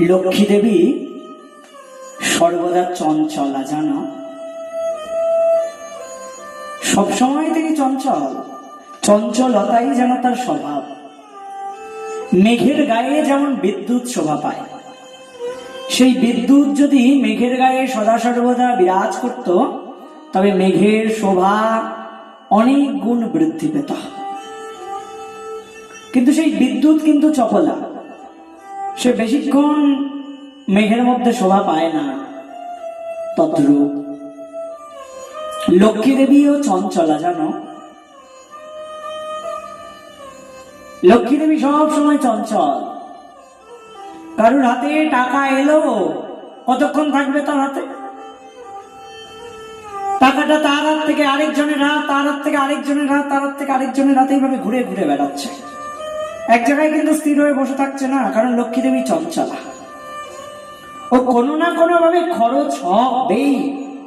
লক্ষ্মী দেবী, সর্বদা চঞ্চলা জানো সবসময় তিনি চঞ্চল, চঞ্চলতাই যেন তার স্বভাব। মেঘের গায়ে যেমন বিদ্যুৎ শোভা পায়, সেই বিদ্যুৎ যদি মেঘের গায়ে সদা সর্বদা বিরাজ করত, তবে মেঘের শোভা অনেক গুণ বৃদ্ধি পেত। কিন্তু সেই বিদ্যুৎ কিন্তু চপলা সে বেশিক্ষণ মেঘের মধ্যে শোভা পায় না। তদ্রূপ লক্ষ্মী দেবীও চঞ্চলা, জানো? লক্ষ্মী দেবী সব সময় চঞ্চল। কারুর হাতে টাকা এলো, কতক্ষণ থাকবে তার হাতে? টাকাটা তার হাত থেকে আরেকজনের হাত, তার হাত থেকে আরেকজনের হাত, তার হাত থেকে আরেকজনের হাতে, এইভাবে ঘুরে ঘুরে বেড়াচ্ছে। এক জায়গায় কিন্তু স্থির হয়ে বসে থাকছে না, কারণ লক্ষ্মী দেবী চঞ্চলা। ও কোনো না কোনো ভাবে খরচ হবেই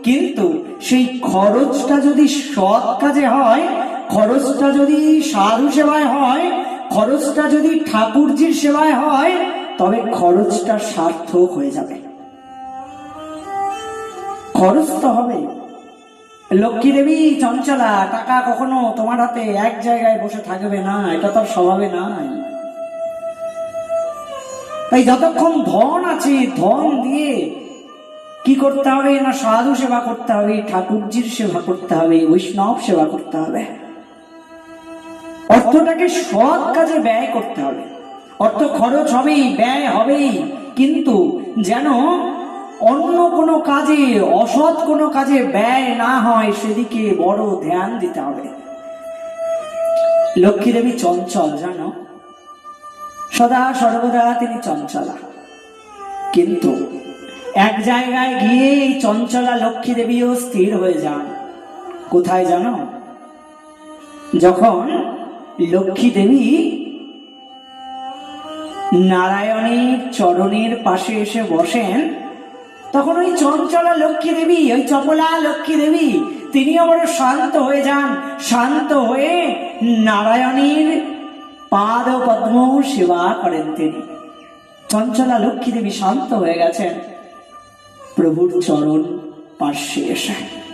কিন্তু সেই খরচটা যদি সৎ কাজে হয়, খরচটা যদি সাধু সেবায় হয়, খরচটা যদি ঠাকুরজির সেবায় হয়, তবে খরচটা সার্থক হয়ে যাবে। খরচ তো হবে। লক্ষ্মী দেবী, চঞ্চলা, টাকা কখনো তোমার হাতে এক জায়গায় বসে থাকবে না, এটা তার স্বভাবে নাই। তাই যতক্ষণ ধন আছে, ধন দিয়ে কি করতে হবে না সাধু সেবা করতে হবে, ঠাকুরজির সেবা করতে হবে, বৈষ্ণব সেবা করতে হবে। অর্থটাকে সৎ কাজে ব্যয় করতে হবে। অর্থ খরচ হবেই, ব্যয় হবেই, কিন্তু যেন অন্য কোনো কাজে, অসৎ কোনো কাজে ব্যয় না হয়, সেদিকে বড় ধ্যান দিতে হবে। লক্ষ্মী দেবী চঞ্চল, জানো? সদা সর্বদা তিনি চঞ্চলা। কিন্তু এক জায়গায় গিয়ে এই চঞ্চলা লক্ষ্মী দেবীও স্থির হয়ে যান। কোথায় জানো? যখন লক্ষ্মী দেবী নারায়ণের চরণের পাশে এসে বসেন তখন ওই চঞ্চলা লক্ষ্মী দেবী, ওই চপলা লক্ষ্মী দেবী তিনিও বড় শান্ত হয়ে যান। শান্ত হয়ে নারায়ণীর পাদ পদ্ম সেবা করেন তিনি। চঞ্চলা লক্ষ্মী দেবী শান্ত হয়ে গেছেন। প্রভুর চরণ পার্শ্বে এসে।